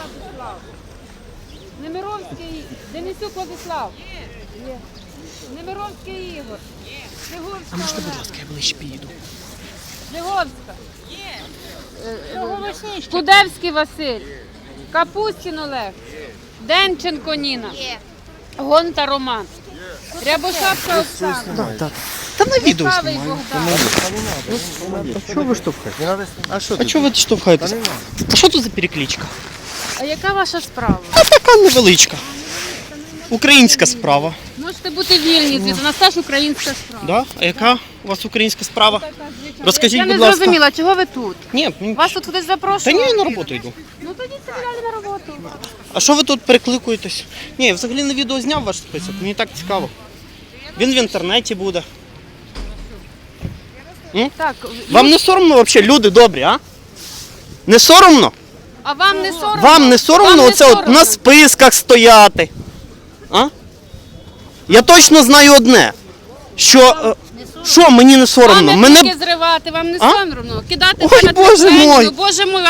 Владислав. Немировський Денисюк Владислав. Є. Немировський Ігор. Фігурська А можете, будь ласка, я ближче підійду. Леговська. Кудевський Василь. Капустін Олег. Денченко Ніна. Гонта Роман. Рябошапка Оксана. Так, так. Та на відео Павий знімаю. Богдан. А що ви штовхаєте? А що А чого ви штовхаєтеся? А що тут за перекличка? А яка ваша справа? А така невеличка. Українська справа. Можете бути вільні звідти. У нас теж українська справа. Да? А яка у вас українська справа? Розкажіть, Я не будь ласка. зрозуміла, чого ви тут? Ні, мені- Вас тут хтось та ні, я на роботу йду. Ну тоді далі на роботу. А що ви тут перекликуєтесь? Ні, я взагалі на відео зняв ваш список, мені так цікаво. Він в інтернеті буде. Так, Вам не соромно взагалі, люди добрі, а? Не соромно? А вам не соромно? Вам не соромно Вам не оце от на списках стояти? А? Я точно знаю одне. Що, е, що мені не соромно? Вам Мене не зривати, вам не А? соромно. Кидати Ой, на Боже мій. Боже мой,